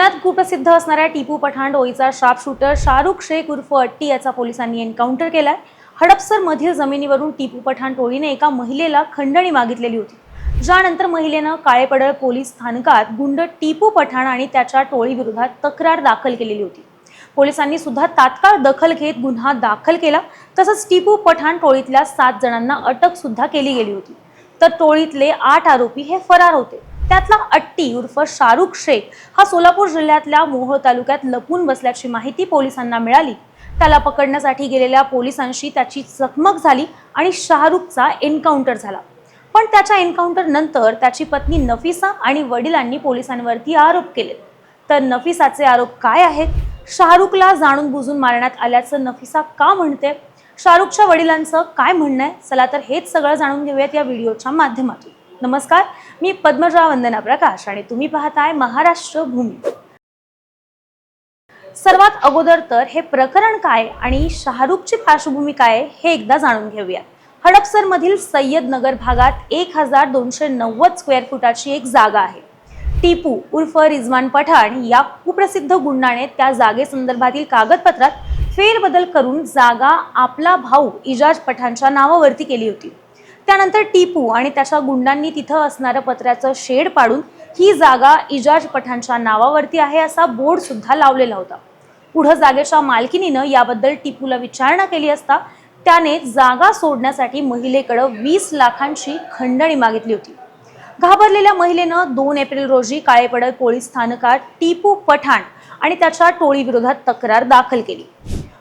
पुण्यात कुप्रसिद्ध असणाऱ्या टिपू पठाण डोईचा शार्प शूटर शाहरुख शेख उर्फ अट्टी याचा पोलिसांनी एन्काउंटर केलाय. हडपसर मधील जमिनीवरून टिपू पठाण टोळीने एका महिलेला खंडणी मागितलेली होती. ज्यानंतर महिलेनं काळेपडळ पोलीस स्थानकात गुंड टिपू पठाण आणि त्याच्या टोळीविरोधात तक्रार दाखल केलेली होती. पोलिसांनी सुद्धा तात्काळ दखल घेत गुन्हा दाखल केला. तसंच टिपू पठाण टोळीतल्या सात जणांना अटक सुद्धा केली गेली होती. तर टोळीतले आठ आरोपी हे फरार होते. त्यातला अट्टी उर्फ शाहरुख शेख हा सोलापूर जिल्ह्यातल्या मोहोळ तालुक्यात लपून बसल्याची माहिती पोलिसांना मिळाली. त्याला पकडण्यासाठी गेलेल्या पोलिसांशी त्याची चकमक झाली आणि शाहरुखचा एन्काउंटर झाला. पण त्याच्या एन्काउंटर नंतर त्याची पत्नी नफिसा आणि वडिलांनी पोलिसांवरती आरोप केले. तर नफिसाचे आरोप काय आहेत? शाहरुखला जाणून बुजून मारण्यात आल्याचं नफिसा का म्हणते शाहरुखच्या वडिलांचं काय म्हणणं आहे? चला तर हेच सगळं जाणून घेऊयात या व्हिडिओच्या माध्यमातून. नमस्कार मी पद्मजा वंदना प्रकाश आणि तुम्ही पाहताय महाराष्ट्र भूमी. सर्वात अगोदर तर हे प्रकरण काय आणि शाहरुखची पार्श्वभूमी काय आहे हे एकदा जाणून घेऊया. हडपसर मधील सय्यद नगर भागात एक हजार दोनशे नव्वद स्क्वेअर फुटाची एक जागा आहे. टिपू उर्फ रिजवान पठाण या कुप्रसिद्ध गुंडाने त्या जागेसंदर्भातील कागदपत्रात फेरबदल करून जागा आपला भाऊ इजाज पठाणच्या नावावरती केली होती. त्यानंतर टिपू आणि त्याच्या गुंडांनी तिथं असणारं पत्र्याचं शेड पाडून ही जागा इजाज पठाणच्या नावावरती आहे असा बोर्ड सुद्धा लावलेला होता. पुढं जागेच्या मालकिनीनं याबद्दल टिपूला विचारणा केली असता त्याने जागा सोडण्यासाठी महिलेकडं वीस लाखांची खंडणी मागितली होती. घाबरलेल्या महिलेनं दोन एप्रिल रोजी काळेपडळ पोलीस स्थानकात टिपू पठाण आणि त्याच्या टोळीविरोधात तक्रार दाखल केली.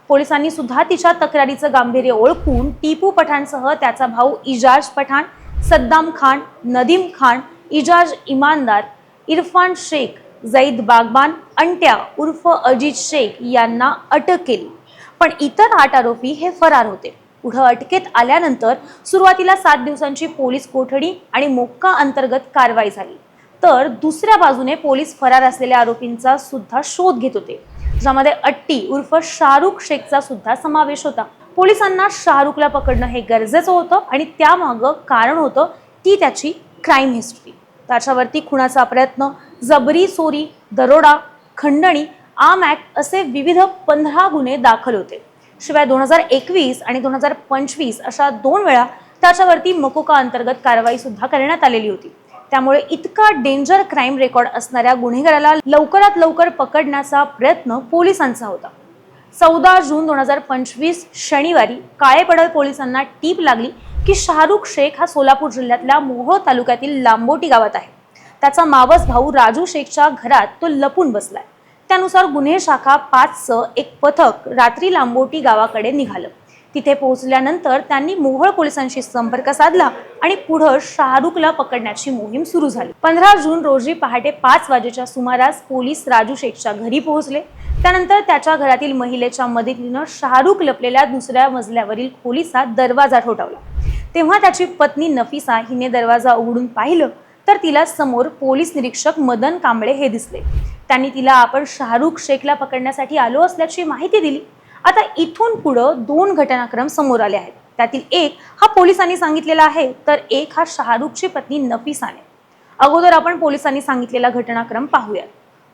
पोलिसांनी सुद्धा तिच्या तक्रारीचं गांभीर्य ओळखून टिपू पठाणसह त्याचा भाऊ इजाज पठाण सद्दाम खान नदीम खान इजाज इमानदार इरफान शेख जईद बागबान अंट्या उर्फ अजित शेख यांना अटक केली. पण इतर आठ आरोपी हे फरार होते. पुढं अटकेत आल्यानंतर सुरुवातीला सात दिवसांची पोलीस कोठडी आणि मोक्का अंतर्गत कारवाई झाली. तर दुसऱ्या बाजूने पोलीस फरार असलेल्या आरोपींचा सुद्धा शोध घेत होते. ज्यामध्ये अट्टी उर्फ शाहरुख शेखचा सुद्धा समावेश होता. पोलिसांना शाहरुखला पकडणं हे गरजेचं होतं आणि त्यामागं कारण होतं ती त्याची क्राईम हिस्ट्री त्याच्यावरती खुणाचा प्रयत्न जबरी चोरी दरोडा खंडणी आम ॲक्ट असे विविध पंधरा गुन्हे दाखल होते. शिवाय दोन हजार एकवीस आणि दोन हजार पंचवीस अशा दोन वेळा त्याच्यावरती मकोका अंतर्गत कारवाई सुद्धा करण्यात आलेली होती. त्यामुळे इतका डेंजर क्राईम रेकॉर्ड असणाऱ्या गुन्हेगाराला लवकरात लवकर पकडण्याचा प्रयत्न पोलिसांचा होता. चौदा जून दोन हजार पंचवीस शनिवारी काळेपडळ पोलिसांना टीप लागली की शाहरुख शेख हा सोलापूर जिल्ह्यातल्या मोहोळ तालुक्यातील लांबोटी गावात आहे. त्याचा मावस भाऊ राजू शेखच्या घरात तो लपून बसलाय. त्यानुसार गुन्हे शाखा पाचचं एक पथक रात्री लांबोटी गावाकडे निघालं. तिथे पोहोचल्यानंतर त्यांनी मोहोळ पोलिसांशी संपर्क साधला आणि पुढं शाहरुखला पकडण्याची मोहीम सुरू झाली. पंधरा जून रोजी पहाटे पाच वाजेच्या सुमारास पोलीस राजू शेखच्या घरी पोहोचले. त्यानंतर त्याच्या घरातील महिलेच्या मदतीनं शाहरुख लपलेल्या दुसऱ्या मजल्यावरील खोलीचा दरवाजा ठोठावला. तेव्हा त्याची पत्नी नफिसा हिने दरवाजा उघडून पाहिलं तर तिला समोर पोलीस निरीक्षक मदन कांबळे हे दिसले. त्यांनी तिला आपण शाहरुख शेखला पकडण्यासाठी आलो असल्याची माहिती दिली. आता इथून पुढं दोन घटनाक्रम समोर आले आहेत. त्यातील एक हा पोलिसांनी सांगितलेला आहे तर एक हा शाहरुखची पत्नी नफिसाने. अगोदर आपण पोलिसांनी सांगितलेला घटनाक्रम पाहूयात.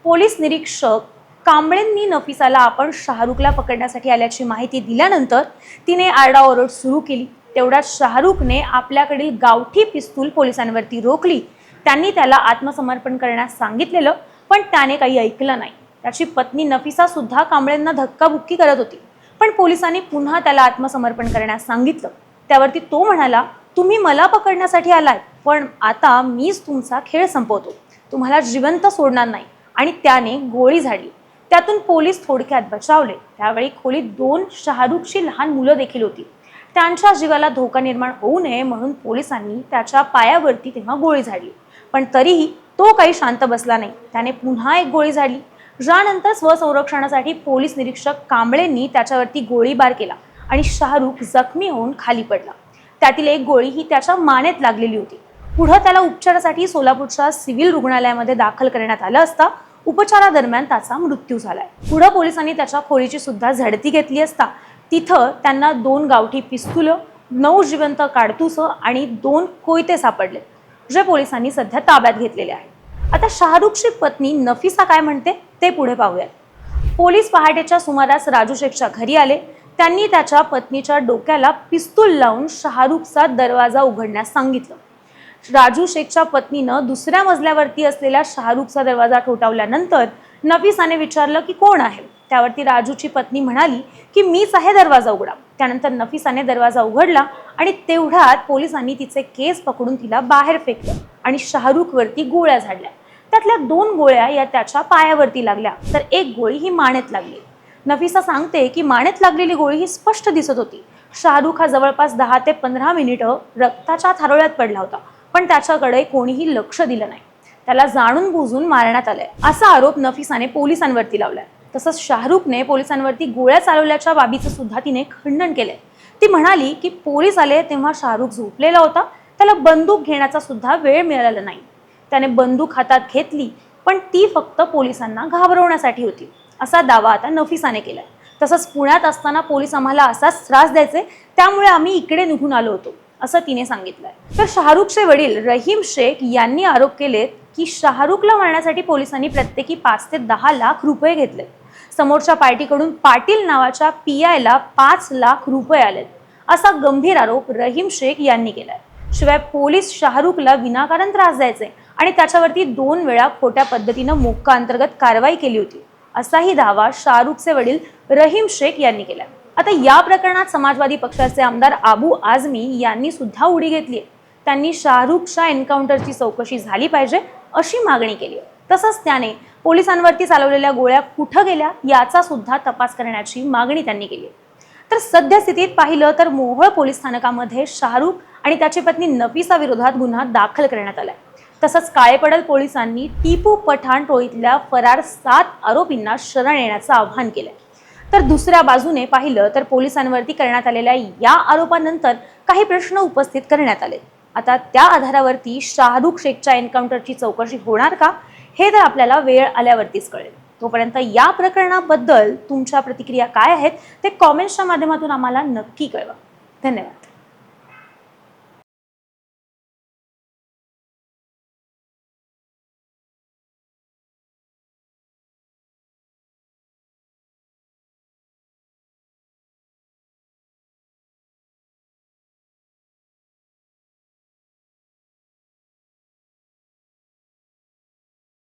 पोलीस निरीक्षक कांबळेंनी नफिसाला आपण शाहरुखला पकडण्यासाठी आल्याची माहिती दिल्यानंतर तिने आरडाओरड सुरू केली. तेवढ्यात शाहरुखने आपल्याकडील गावठी पिस्तूल पोलिसांवरती रोखली. त्यांनी त्याला आत्मसमर्पण करण्यास सांगितलेलं पण त्याने काही ऐकलं नाही. त्याची पत्नी नफिसा सुद्धा कांबळेंना धक्काबुक्की करत होती. पण पोलिसांनी पुन्हा त्याला आत्मसमर्पण करण्यास सांगितलं. त्यावरती तो म्हणाला तुम्ही मला पकडण्यासाठी आलाय पण आता मीच तुमचा खेळ संपवतो. तुम्हाला जिवंत सोडणार नाही. आणि त्याने गोळी झाडली. त्यातून पोलीस थोडक्यात बचावले. त्यावेळी खोलीत दोन शाहरुखची लहान मुलं देखील होती. त्यांच्या जीवाला धोका निर्माण होऊ नये म्हणून पोलिसांनी त्याच्या पायावरती तेव्हा गोळी झाडली. पण तरीही तो काही शांत बसला नाही. त्याने पुन्हा एक गोळी झाडली. ज्यानंतर स्वसंरक्षणासाठी पोलीस निरीक्षक कांबळेंनी त्याच्यावरती गोळीबार केला आणि शाहरुख जखमी होऊन खाली पडला. त्यातील एक गोळी ही त्याच्या मानेत लागलेली होती. पुढं त्याला उपचारासाठी सोलापूरच्या सिव्हिल रुग्णालयामध्ये दाखल करण्यात आलं असता उपचारादरम्यान त्याचा मृत्यू झालाय. पुढं पोलिसांनी त्याच्या खोलीची सुद्धा झडती घेतली असता तिथं त्यांना दोन गावठी पिस्तुलं नऊ जिवंत काडतुसं आणि दोन कोयते सापडले जे पोलिसांनी सध्या ताब्यात घेतलेले आहे आता शाहरुखची पत्नी नफिसा काय म्हणते ते पुढे पाहूयात. पोलीस पहाटेच्या सुमारास राजू शेखच्या घरी आले. त्यांनी त्याच्या पत्नीच्या डोक्याला पिस्तूल लावून शाहरुखचा दरवाजा उघडण्यास सांगितलं. राजू शेखच्या पत्नीनं दुसऱ्या मजल्यावरती असलेल्या शाहरुखचा दरवाजा ठोठावल्यानंतर नफिसाने विचारलं की कोण आहे? त्यावरती राजूची पत्नी म्हणाली की मीच आहे दरवाजा उघडा. त्यानंतर नफिसाने दरवाजा उघडला आणि तेवढ्यात पोलिसांनी तिचे केस पकडून तिला बाहेर फेकले आणि शाहरुखवरती गोळ्या झाडल्या. त्यातल्या दोन गोळ्या या त्याच्या पायावरती लागल्या. तर एक गोळी ही मानेत लागली. नफिसा सांगते की मानेत लागलेली गोळी ही स्पष्ट दिसत होती. शाहरुख हा जवळपास दहा ते पंधरा मिनिटं रक्ताच्या थारोळ्यात पडला होता पण त्याच्याकडे कोणीही लक्ष दिलं नाही. त्याला जाणून बुजून मारण्यात आलंय. असा आरोप नफिसाने पोलिसांवरती लावलाय. तसंच शाहरुखने पोलिसांवरती गोळ्या चालवल्याच्या बाबीचं सुद्धा तिने खंडन केलंय. ती म्हणाली की पोलीस आले तेव्हा शाहरुख झोपलेला होता त्याला बंदूक घेण्याचा सुद्धा वेळ मिळालेला नाही. त्याने बंदूक हातात घेतली पण ती फक्त पोलिसांना घाबरवण्यासाठी होती असा दावा आता नफिसाने केलाय. तसंच पुण्यात असताना पोलीस आम्हाला असाच त्रास द्यायचे त्यामुळे आम्ही इकडे निघून आलो होतो असं तिने सांगितलंय. तर शाहरुखचे वडील रहीम शेख यांनी आरोप केलेत की शाहरुखला मारण्यासाठी पोलिसांनी प्रत्येकी पाच ते दहा लाख रुपये घेतले. समोरच्या पार्टीकडून पाटील नावाच्या पी आयला पाच लाख रुपये आलेत असा गंभीर आरोप रहीम शेख यांनी केलाय. शिवाय पोलीस शाहरुखला विनाकारण त्रास द्यायचे आणि त्याच्यावरती दोन वेळा खोट्या पद्धतीनं मोक्का अंतर्गत कारवाई केली होती असाही दावा शाहरुखचे वडील रहीम शेख यांनी केलाय. आता या प्रकरणात समाजवादी पक्षाचे आमदार आबू आझमी यांनी सुद्धा उडी घेतली आहे त्यांनी शाहरुखच्या एन्काउंटरची चौकशी झाली पाहिजे अशी मागणी केली आहे तसंच त्याने पोलिसांवरती चालवलेल्या गोळ्या कुठं गेल्या याचा सुद्धा तपास करण्याची मागणी त्यांनी केली तर सद्यस्थितीत पाहिलं तर मोहोळ पोलीस स्थानकामध्ये शाहरुख आणि त्याची पत्नी नफिसा विरोधात गुन्हा दाखल करण्यात आलाय. तसंच काळेपडल पोलिसांनी टिपू पठाण टोळीतल्या फरार सात आरोपींना शरण येण्याचं आवाहन केलंय. तर दुसऱ्या बाजूने पाहिलं तर पोलिसांवरती करण्यात आलेल्या या आरोपानंतर काही प्रश्न उपस्थित करण्यात आले. आता त्या आधारावरती शाहरुख शेखच्या एन्काउंटरची चौकशी होणार का? हे तर आपल्याला वेळ आल्यावरतीच कळेल. तोपर्यंत या प्रकरणाबद्दल तुमच्या प्रतिक्रिया काय आहेत ते कॉमेंट्सच्या माध्यमातून आम्हाला नक्की कळवा. धन्यवाद.